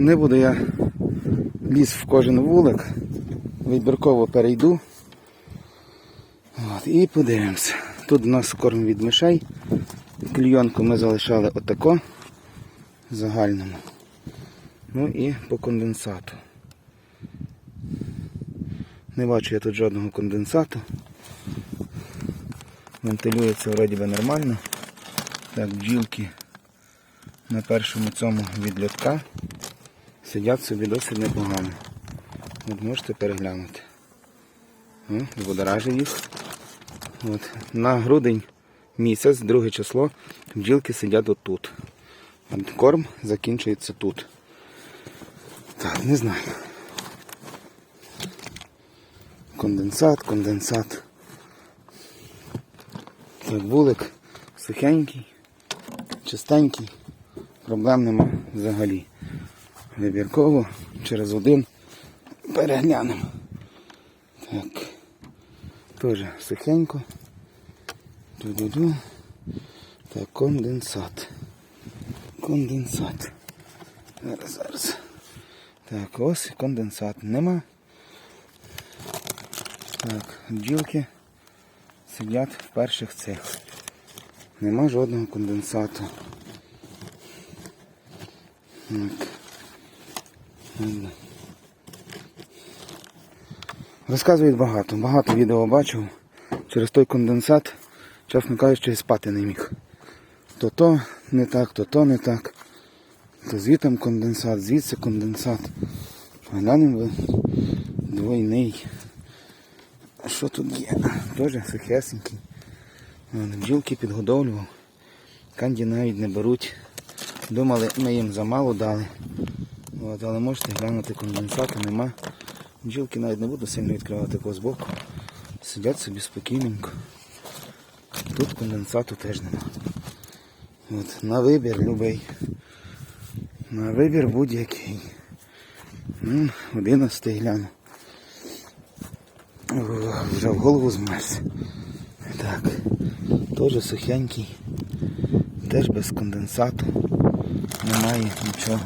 Не буду я ліз в кожен вулик. Вибірково перейду. От, і подивимося. Тут у нас корм від мишей. Клійонку ми залишали отако загальному. Ну і по конденсату. Не бачу я тут жодного конденсату. Вентилюється вроді би нормально. Так, бджілки на першому цьому від сидять собі досить непогано. От можете переглянути. О, їх. От. На грудень місяць, друге число, бджілки сидять отут. От корм закінчується тут. Так, не знаю. Конденсат, конденсат. Так, вулик сухенький, чистенький, проблем нема взагалі. Вибірково через один переглянемо. Так. Теж сухенько. Ду-ду-ду. Так, конденсат. Конденсат. Зараз, зараз. Так, ось конденсат. Нема. Так, бджілки сидять в перших цих. Нема жодного конденсату. Так. Розказують багато. Багато відео бачив. Через той конденсат, чесно кажучи, спати не міг. То то не так, то то не так. То звітом конденсат, звідси конденсат. Глянемо двойний. А що тут є? Теж сухесенький. Бджілки підгодовлював. Канді навіть не беруть. Думали, ми їм замало дали. От, але можете глянути конденсату нема. Бджілки навіть не буду сильно відкривати такого збоку. Сидять собі спокійненько. Тут конденсату теж нема. От, на вибір любий. На вибір будь-який. Ну, 11 гляну. Вже в голову змерз. Так. Теж сухенький. Теж без конденсату. Немає нічого.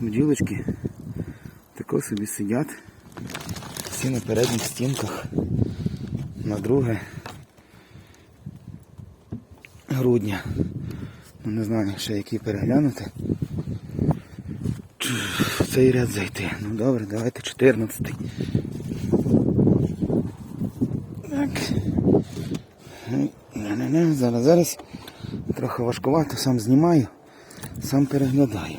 Бджілочки тако собі сидять. Всі на передніх стінках. На друге грудня. Ну не знаю ще який переглянути. Цей ряд зайти. Ну добре, давайте 14. Так. Ну, Не-не-не, зараз, зараз. Трохи важкувато, сам знімаю, сам переглядаю.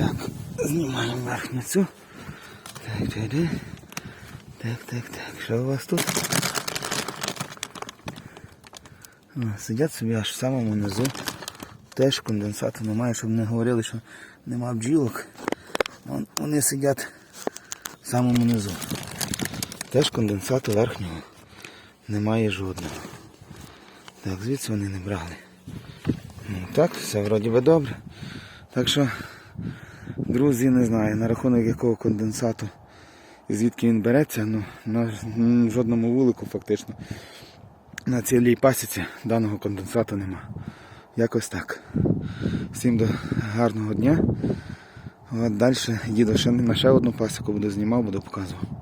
Так, знімаємо верхню цю. Так, так, так. Так, так. Що у вас тут? О, сидять собі аж в самому низу. Теж конденсату немає, щоб не говорили, що нема бджілок. Вон, Вони сидять в самому низу. Теж конденсату верхнього немає жодного. Так, звідси вони не брали. Ну, так, все вроді би добре. Так що, друзі, не знаю, на рахунок якого конденсату і звідки він береться, ну, на жодному вулику фактично на цілій пасіці даного конденсату нема. Якось так. Всім до гарного дня. От далі їду ще на ще одну пасіку, буду знімав, буду показував.